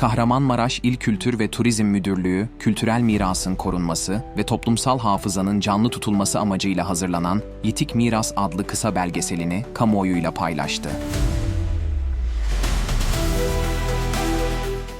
Kahramanmaraş İl Kültür ve Turizm Müdürlüğü, kültürel mirasın korunması ve toplumsal hafızanın canlı tutulması amacıyla hazırlanan Yitik Miras adlı kısa belgeselini kamuoyuyla paylaştı.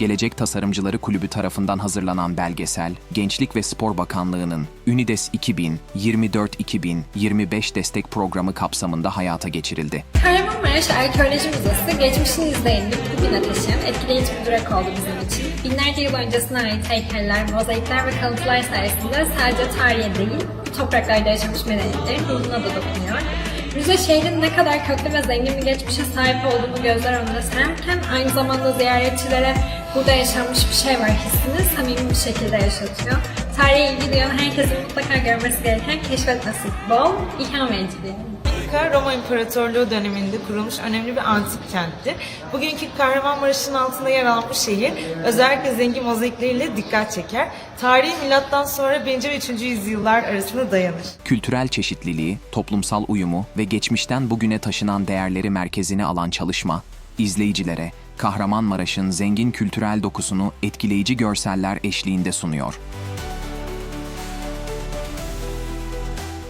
Gelecek Tasarımcıları Kulübü tarafından hazırlanan belgesel, Gençlik ve Spor Bakanlığı'nın Ünides 2024-2025 destek programı kapsamında hayata geçirildi. Kahramanmaraş Arkeoloji Müzesi geçmişin izleyenini bugüne taşıyan etkileyici bir durak oldu bizim için. Binlerce yıl öncesine ait heykeller, mozaikler ve kalıntılar sayesinde sadece tarihe değil, topraklarda yaşamış medeniyetlerin ruhuna da dokunuyor. Müze şehrin ne kadar köklü ve zengin bir geçmişe sahip olduğunu gözler önüne sererken aynı zamanda ziyaretçilere burada yaşanmış bir şey var hissini samimi bir şekilde yaşatıyor. Tarihe ilgi duyan herkesin mutlaka görmesi gereken keşfetmesi bol, ilham verici Meksika Roma İmparatorluğu döneminde kurulmuş önemli bir antik kentti. Bugünkü Kahramanmaraş'ın altında yer alan bu şehir özellikle zengin mozaikleriyle dikkat çeker. Tarihi milattan sonra 1. ve 3. yüzyıllar arasında dayanır. Kültürel çeşitliliği, toplumsal uyumu ve geçmişten bugüne taşınan değerleri merkezine alan çalışma, izleyicilere Kahramanmaraş'ın zengin kültürel dokusunu etkileyici görseller eşliğinde sunuyor.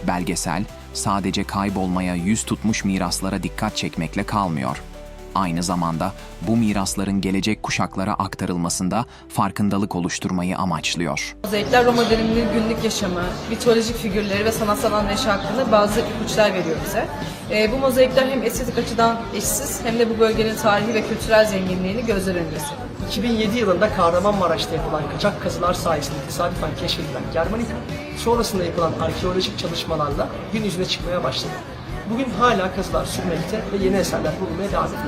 Belgesel, sadece kaybolmaya yüz tutmuş miraslara dikkat çekmekle kalmıyor. Aynı zamanda bu mirasların gelecek kuşaklara aktarılmasında farkındalık oluşturmayı amaçlıyor. Mozaikler Roma döneminin günlük yaşamı, mitolojik figürleri ve sanatsal anlayışı hakkında bazı ipuçlar veriyor bize. Ee, bu mozaikler hem estetik açıdan eşsiz hem de bu bölgenin tarihi ve kültürel zenginliğini gözler seriyor. 2007 yılında Kahramanmaraş'ta yapılan kaçak kazılar sayesinde tesadüfen keşfedilen Germanik, sonrasında yapılan arkeolojik çalışmalarla gün yüzüne çıkmaya başladı. Bugün hala kazılar sürmekte ve yeni eserler bulunmaya devam ediyor.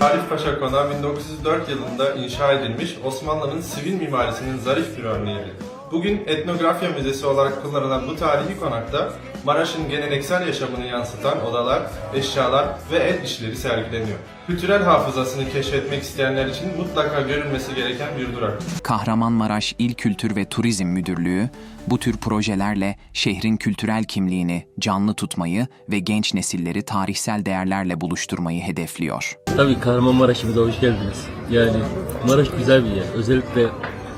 Arif Paşa Konağı 1904 yılında inşa edilmiş Osmanlı'nın sivil mimarisinin zarif bir örneğidir. Bugün etnografya müzesi olarak kullanılan bu tarihi konakta Maraş'ın geleneksel yaşamını yansıtan odalar, eşyalar ve el işleri sergileniyor. Kültürel hafızasını keşfetmek isteyenler için mutlaka görülmesi gereken bir durak. Kahramanmaraş İl Kültür ve Turizm Müdürlüğü bu tür projelerle şehrin kültürel kimliğini canlı tutmayı ve genç nesilleri tarihsel değerlerle buluşturmayı hedefliyor. Tabii Kahramanmaraş'a hoş geldiniz. Yani Maraş güzel bir yer. Özellikle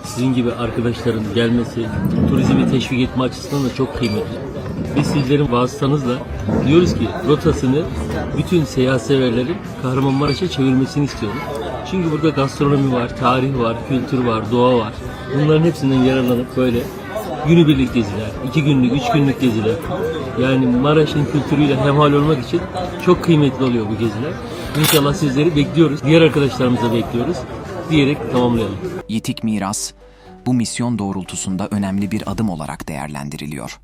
sizin gibi arkadaşların gelmesi, turizmi teşvik etme açısından da çok kıymetli. Biz sizlerin vasıtanızla diyoruz ki rotasını bütün seyahat severlerin Kahramanmaraş'a çevirmesini istiyoruz. Çünkü burada gastronomi var, tarih var, kültür var, doğa var. Bunların hepsinden yararlanıp böyle günübirlik geziler, iki günlük, üç günlük geziler. Yani Maraş'ın kültürüyle hemhal olmak için çok kıymetli oluyor bu geziler. İnşallah sizleri bekliyoruz. Diğer arkadaşlarımızı da bekliyoruz. Diyerek tamamlayalım. Yitik Miras bu misyon doğrultusunda önemli bir adım olarak değerlendiriliyor.